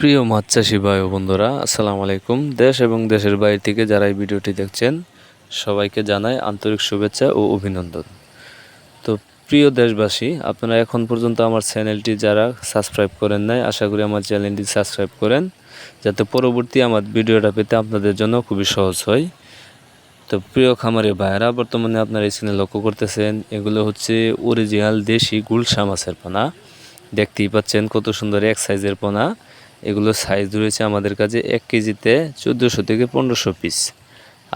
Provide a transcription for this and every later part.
প্রিয় মাছ চাষি ভাই বন্ধুরা, আসসালামু আলাইকুম। দেশ এবং দেশের বাইরে থেকে যারা এই ভিডিওটি দেখছেন, সবাইকে জানাই আন্তরিক শুভেচ্ছা ও অভিনন্দন। তো প্রিয় দেশবাসী, আপনারা এখন পর্যন্ত আমার চ্যানেলটি যারা সাবস্ক্রাইব করেন নাই, আশা করি আমার চ্যানেলটি সাবস্ক্রাইব করেন, যাতে পরবর্তী আমার ভিডিওটা পেতে আপনাদের জন্য খুবই সহজ হয়। তো প্রিয় খামারি ভাইয়েরা, বর্তমানে আপনারা স্ক্রিনে লক্ষ্য করতেছেন, এগুলো হচ্ছে অরিজিনাল দেশি গুলশা মাছের পোনা। দেখতেই পাচ্ছেন কত সুন্দর এক সাইজের পোনা। এগুলো সাইজ রয়েছে আমাদের কাছে এক কেজিতে চোদ্দোশো থেকে পনেরোশো পিস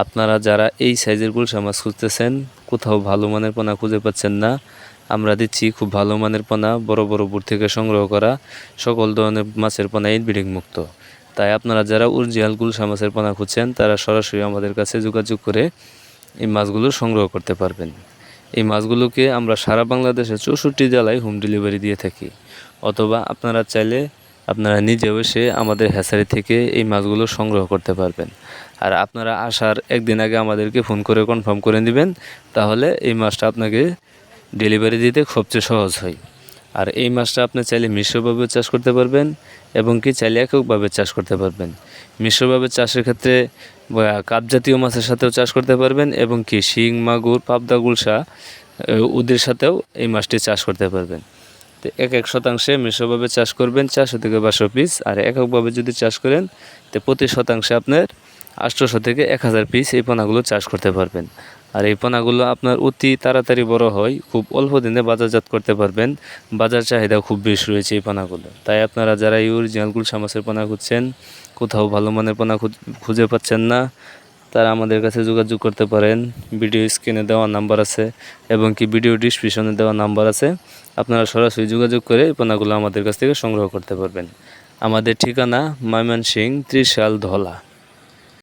আপনারা যারা এই সাইজের গুলশা মাছ খুঁজতেছেন, কোথাও ভালো মানের পোনা খুঁজে পাচ্ছেন না, আমরা দিচ্ছি খুব ভালো মানের পোনা, বড় বড় বুট থেকে সংগ্রহ করা, সকল ধরনের মাছের পোনা ইনব্রিডিং মুক্ত। তাই আপনারা যারা উর্জিয়াল গুলশা মাছের পোনা খুঁজছেন, তারা সরাসরি আমাদের কাছে যোগাযোগ করে এই মাছগুলো সংগ্রহ করতে পারবেন। এই মাছগুলোকে আমরা সারা বাংলাদেশের চৌষট্টি জেলায় হোম ডেলিভারি দিয়ে থাকি। অথবা আপনারা চাইলে আপনারা নিজেও এসে আমাদের হ্যাচারি থেকে এই মাছগুলো সংগ্রহ করতে পারবেন। আর আপনারা আসার একদিন আগে আমাদেরকে ফোন করে কনফার্ম করে নেবেন, তাহলে এই মাছটা আপনাকে ডেলিভারি দিতে সবচেয়ে সহজ হয়। আর এই মাছটা আপনি চাইলে মিশ্রভাবে চাষ করতে পারবেন এবং কি চাইলে এককভাবে চাষ করতে পারবেন। মিশ্রভাবে চাষের ক্ষেত্রে কাপ জাতীয় মাছের সাথেও চাষ করতে পারবেন এবং কি শিং, মাগুর, পাবদা, গুলশা ওদের সাথেও এই মাছটি চাষ করতে পারবেন। তো এক এক শতাংশে মিশ্রভাবে চাষ করবেন চারশো থেকে বারোশো পিস আর এককভাবে যদি চাষ করেন, তো প্রতি শতাংশে আপনার আটশোশো থেকে এক হাজার পিস এই পোনাগুলো চাষ করতে পারবেন। আর এই পোনাগুলো আপনার অতি তাড়াতাড়ি বড় হয়, খুব অল্প দিনে বাজারজাত করতে পারবেন। বাজার চাহিদা খুব বেশি রয়েছে এই পোনাগুলো। তাই আপনারা যারা এই অরিজিনাল গুলশা মাছের পোনা খুঁজছেন, কোথাও ভালো মানের পোনা খুঁজে পাচ্ছেন না তারা আমাদের কাছে যোগাযোগ করতে পারেন। ভিডিও স্ক্রিনে দেওয়া নাম্বার আছে এবং কি ভিডিও ডিসক্রিপশনে দেওয়া নাম্বার আছে। আপনারা সরাসরি যোগাযোগ করে পোনাগুলো আমাদের কাছ থেকে সংগ্রহ করতে পারবেন। আমাদের ঠিকানা ময়মনসিং ত্রিশাল ধলা।